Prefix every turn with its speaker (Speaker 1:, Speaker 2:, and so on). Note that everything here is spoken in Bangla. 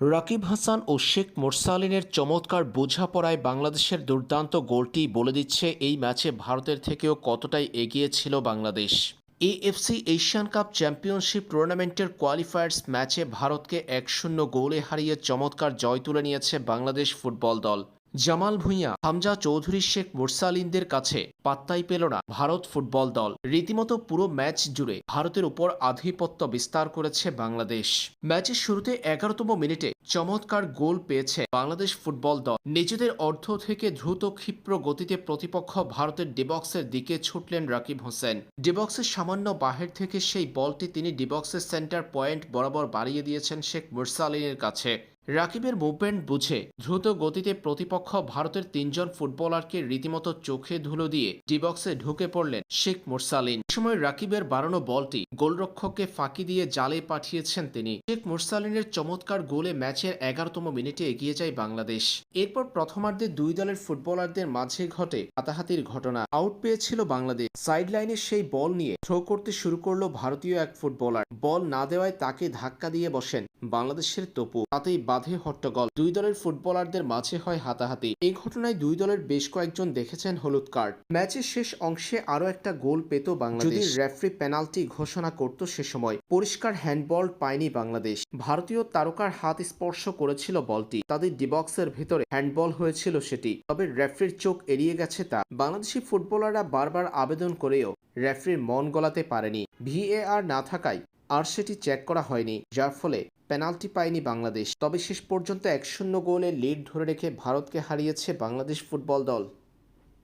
Speaker 1: রাকিব হাসান ও শেখ মোরসালিনের চমৎকার বোঝাপড়ায় বাংলাদেশের দুর্দান্ত গোলটি বলে দিচ্ছে এই ম্যাচে ভারতের থেকেও কতটাই এগিয়ে ছিল Bangladesh. AFC Asian cup championship টুর্নামেন্টের কোয়ালিফায়ার্স ম্যাচে ভারতকে এক শূন্য গোলে হারিয়ে চমৎকার জয় তুলে নিয়েছে বাংলাদেশ ফুটবল দল। জামাল ভুঁইয়া, হামজা চৌধুরী শেখ মুরসালিনদের কাছে পাত্তাই পেল না ভারত ফুটবল দল। রীতিমতো পুরো ম্যাচ জুড়ে ভারতের উপর আধিপত্য বিস্তার করেছে বাংলাদেশ। ম্যাচের শুরুতে এগারোতম মিনিটে চমৎকার গোল পেয়েছে বাংলাদেশ ফুটবল দল। নিজেদের অর্ধ থেকে দ্রুত ক্ষিপ্র গতিতে প্রতিপক্ষ ভারতের ডিবক্সের দিকে ছুটলেন রাকিব হোসেন। ডিবক্সের সামান্য বাহির থেকে সেই বলটি তিনি ডিবক্সের সেন্টার পয়েন্ট বরাবর বাড়িয়ে দিয়েছেন শেখ মুরসালিনের কাছে। রাকিবের মুভমেন্ট বুঝে দ্রুত গতিতে প্রতিপক্ষ ভারতের তিনজন ফুটবলারকে রীতিমতো চোখে ধুলো দিয়ে ডিবক্সে ঢুকে পড়লেন শেখ মুরসালিন। সময় রাকিবের বাড়ানো বলটি গোলরক্ষককে ফাঁকি দিয়ে জালে পাঠিয়েছেন তিনি। শেখ মুরসালিনের চমৎকার গোলে ম্যাচের এগারোতম মিনিটে এগিয়ে যায় বাংলাদেশ। এরপর প্রথমার্ধে দুই দলের ফুটবলারদের মাঝে ঘটে হাতাহাতির ঘটনা। আউট পেয়েছিল বাংলাদেশ। সাইড লাইনে সেই বল নিয়ে থ্রো করতে শুরু করল ভারতীয় এক ফুটবলার। বল না দেওয়ায় তাকে ধাক্কা দিয়ে বসেন বাংলাদেশের তপু। তাতেই বাধে হট্টগোল। দুই দলের ফুটবলারদের মাঝে হয় হাতাহাতি। এই ঘটনায় দুই দলের বেশ কয়েকজন দেখেছেন হলুদ কার্ড। ম্যাচের শেষ অংশে আরও একটা গোল পেত বাংলাদেশ। যদি রেফারি পেনাল্টি ঘোষণা করত সে সময়। পরিষ্কার হ্যান্ডবল পায়নি বাংলাদেশ। ভারতীয় তারকার হাত স্পর্শ করেছিল বলটি। তাদের ডিবক্সের ভিতরে হ্যান্ডবল হয়েছিল সেটি। তবে রেফারির চোখ এড়িয়ে গেছে তা। বাংলাদেশি ফুটবলাররা বারবার আবেদন করেও রেফারির মন গলাতে পারেনি। ভিএআর না থাকায় আর সেটি চেক করা হয়নি। যার ফলে পেনাল্টি পায়নি বাংলাদেশ। তবে শেষ পর্যন্ত এক শূন্য গোলে লিড ধরে রেখে ভারতকে হারিয়েছে বাংলাদেশ ফুটবল দল।